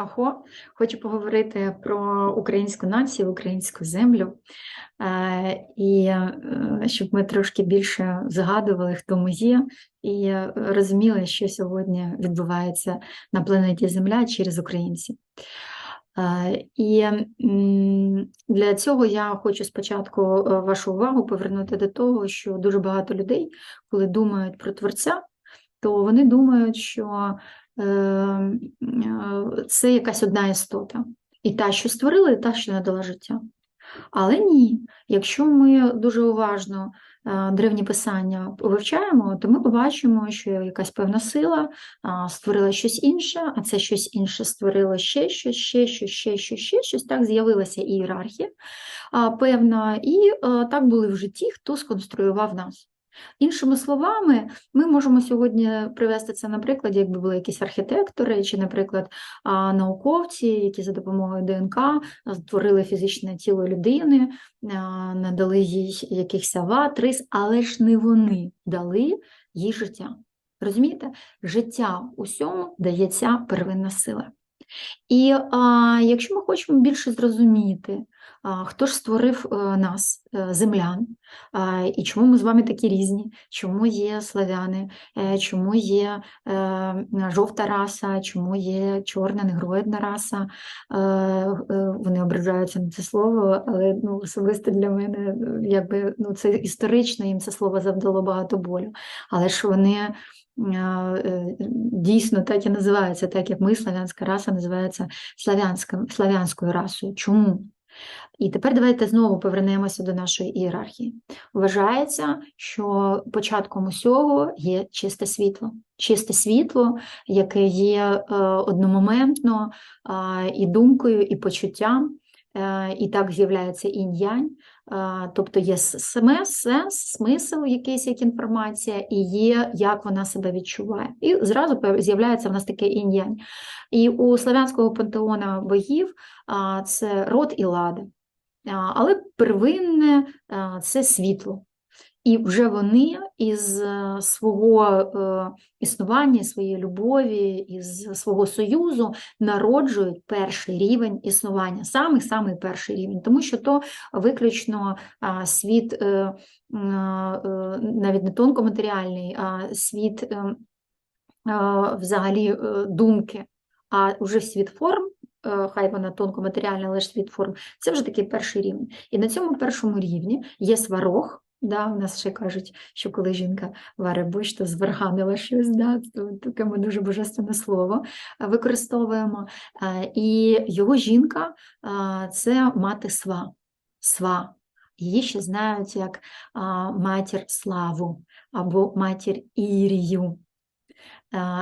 Ахо, хочу поговорити про українську націю, українську землю, Е, і е, щоб ми трошки більше згадували, хто ми є, і е, розуміли, що сьогодні відбувається на планеті Земля через українців. І для цього я хочу спочатку вашу увагу повернути до того, що дуже багато людей, коли думають про творця, то вони думають, що це якась одна істота. І та, що створила, і та, що надала життя. Але ні, якщо ми дуже уважно е, древні писання вивчаємо, то ми побачимо, що якась певна сила створила щось інше, а це щось інше створило ще щось, ще щось, ще щось, ще щось. Так з'явилася ієрархія певна, і е, так були в житті, хто сконструював нас. Іншими словами, ми можемо сьогодні привести це на прикладі, якби були якісь архітектори, чи, наприклад, науковці, які за допомогою ДНК створили фізичне тіло людини, надали їй якихось вад, рис, але ж не вони дали їй життя. Розумієте? Життя усьому дає ця первинна сила. І а, якщо ми хочемо більше зрозуміти, хто ж створив нас, землян, і чому ми з вами такі різні, чому є славяни, е, чому є е, жовта раса, чому є чорна негроїдна раса, е, е, вони ображаються на це слово, але ну, особисто для мене е, якби, ну, це історично, їм це слово завдало багато болю. Але ж вони е, дійсно так і називаються, так як ми, славянська раса, називається славянською расою. Чому? І тепер давайте знову повернемося до нашої ієрархії. Вважається, що початком усього є чисте світло. Чисте світло, яке є е, одномоментно і думкою, і почуттям, е, і так з'являється інь-янь, тобто є саме сенс, смисл, якийсь як інформація, і є, як вона себе відчуває. І зразу з'являється в нас таке інь-янь. І у славянського пантеона богів це род і лада. Але первинне це світло. І вже вони із е, свого е, існування, своєї любові, із свого союзу народжують перший рівень існування, самий самий перший рівень, тому що то виключно світ е, навіть не тонкоматеріальний, а світ взагалі думки, а вже світ форм. Хай вона тонкоматеріальна, але ж світ форм, це вже такий перший рівень. І на цьому першому рівні є сварог. Да, у нас ще кажуть, що коли жінка варить борщ, то зварганила щось, да, таке ми дуже божественне слово е, використовуємо. Е, І його жінка е, це мати сва. Сва. Її ще знають як матір славу або матір Ірію.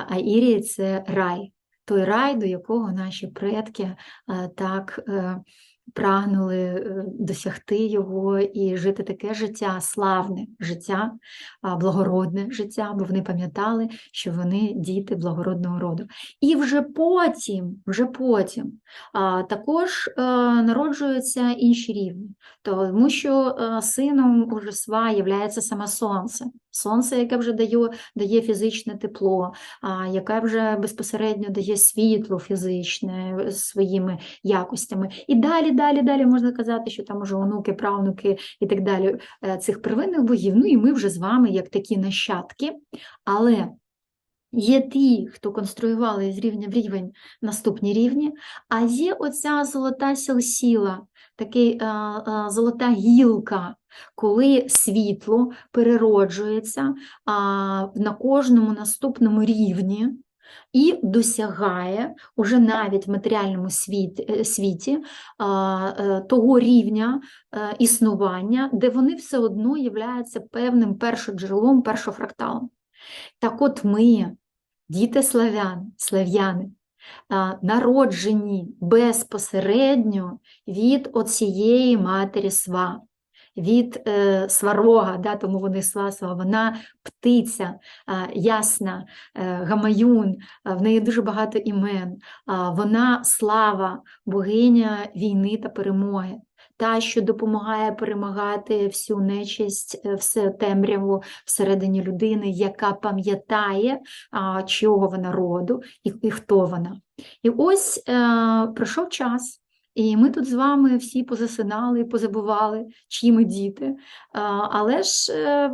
А Ірія – це рай, той рай, до якого наші предки так прагнули е, досягти його і жити таке життя, славне життя, благородне життя, бо вони пам'ятали, що вони діти благородного роду. І вже потім, вже потім також е, народжуються інші рівні, тому що е, сином уже сва є саме сонце. Сонце, яке вже дає, дає фізичне тепло, а, яке вже безпосередньо дає світло фізичне е, своїми якостями. І далі, далі, далі можна казати, що там уже онуки, правнуки і так далі е, цих первинних богів. Ну і ми вже з вами як такі нащадки. Але є ті, хто конструювали з рівня в рівень наступні рівні, а є оця золота сіла, такий, а, а, золота гілка, коли світло перероджується на кожному наступному рівні і досягає уже навіть в матеріальному світ, е, світі е, того рівня е, існування, де вони все одно являються певним першоджерелом, першофракталом. Так от ми, діти славян, слав'яни, народжені безпосередньо від оцієї матері сва, від е, сварога, да, тому вони сва, сва, вона птиця, а, ясна, е, гамаюн, а, в неї дуже багато імен, а, вона слава, богиня війни та перемоги. та, що допомагає перемагати всю нечисть, е, все темряву всередині людини, яка пам'ятає, чого вона роду і, і хто вона. І ось е, пройшов час. І ми тут з вами всі позасинали, позабували, чиї ми діти. Але ж, е,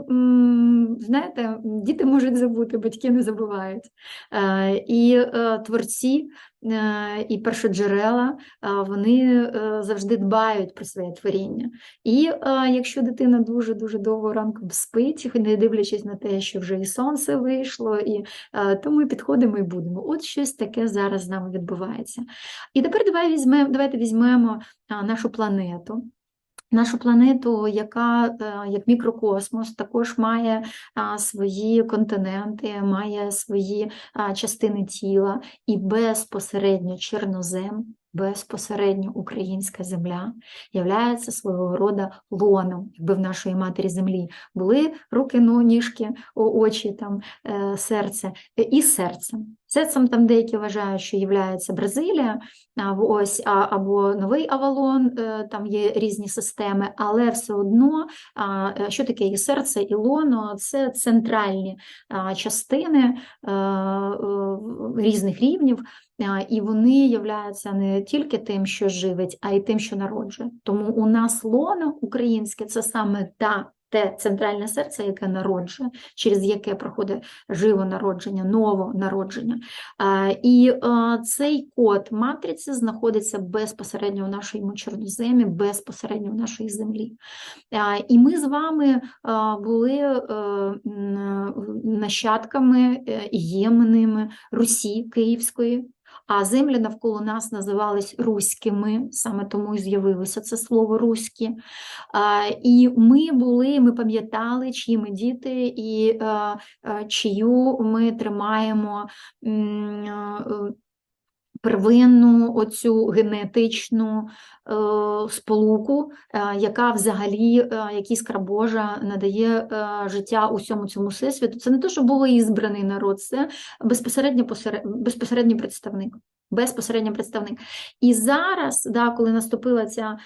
знаєте, діти можуть забути, батьки не забувають. Е, І е, творці, і першоджерела, е, вони е, завжди дбають про своє творіння. І е, якщо дитина дуже-дуже довго ранком спить, не дивлячись на те, що вже і сонце вийшло, і, е, то ми підходимо і будемо. От щось таке зараз з нами відбувається. І тепер давай візьмемо, давайте візьмемо нашу планету. Нашу планету, яка е, як мікрокосмос, також має свої континенти, має свої частини тіла і безпосередньо чорнозем, безпосередньо українська земля являється свого роду лоном, якби в нашої матері землі були руки, ну, ніжки, очі, там, е, серце і серцем. Серцем там деякі вважають, що є Бразилія, а, ось, або Новий Авалон, е, там є різні системи, але все одно, що таке і серце, і лоно це центральні частини е, різних рівнів, і вони являються не тільки тим, що живить, а й тим, що народжує. Тому у нас лоно українське це саме та. Те центральне серце, яке народжує, через яке проходить живонародження, новонародження. А, І цей код матриці знаходиться безпосередньо в нашому чорноземі, безпосередньо в нашій землі. І ми з вами були е, нащадками е, і ємними Русі Київської. А землі навколо нас називались руськими, саме тому і з'явилося це слово руські. І ми були, ми пам'ятали, чиї ми діти, і е, е, чию ми тримаємо е, первинну оцю генетичну е, сполуку, е, яка взагалі, е, як іскра Божа, надає життя усьому цьому всесвіту. Це не те, що був ізбраний народ, це безпосередньо, посере- безпосередній представник. Безпосередньо представник. І зараз, да, коли наступила ця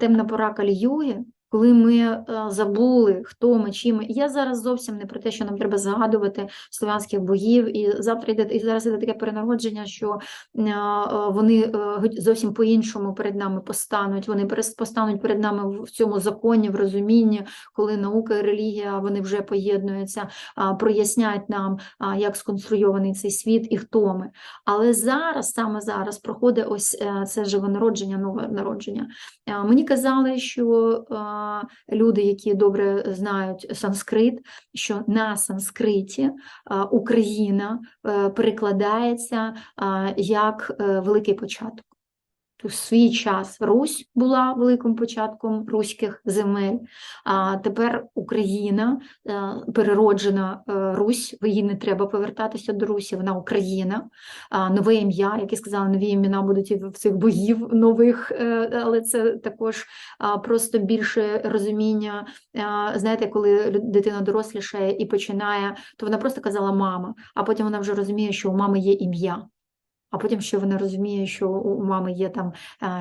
темна пора Каліюги, коли ми е, забули, хто ми, чим ми. Я зараз зовсім не про те, що нам треба згадувати слов'янських богів, і завтра йде і зараз іде таке перенародження, що е, е, вони зовсім по-іншому перед нами постануть. Вони постануть перед нами в цьому законі, в розумінні, коли наука і релігія вони вже поєднуються, а, прояснять нам, як сконструйований цей світ і хто ми. Але зараз, саме зараз, проходить ось це живонародження, нове народження. Мені казали, що люди, які добре знають санскрит, що на санскриті Україна е, перекладається як е, великий початок. В свій час Русь була великим початком руських земель, а тепер Україна, е, перероджена е, Русь, їй не треба повертатися до Русі, вона Україна, нове ім'я, як я сказала, нові імена будуть і в цих богів нових, е, але це також просто більше розуміння. Знаєте, коли дитина дорослішає і починає, то вона просто казала мама, а потім вона вже розуміє, що у мами є ім'я. А потім ще вона розуміє, що у мами є там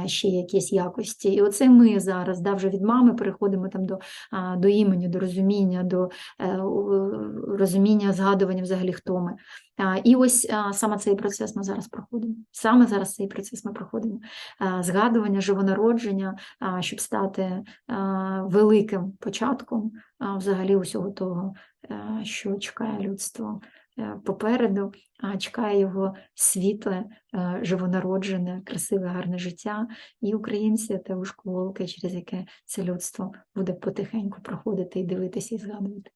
ще якісь якості. І оце ми зараз да, вже від мами переходимо там до, до імені, до розуміння, до е, розуміння, згадування взагалі, хто ми. І ось саме цей процес ми зараз проходимо. Саме зараз цей процес ми проходимо. Згадування, живонародження, щоб стати великим початком взагалі усього того, е, що чекає людство е, попереду, а чекає його світле, е, живонароджене, красиве, гарне життя, і українці те волки, через яке це людство буде потихеньку проходити і дивитися і згадувати.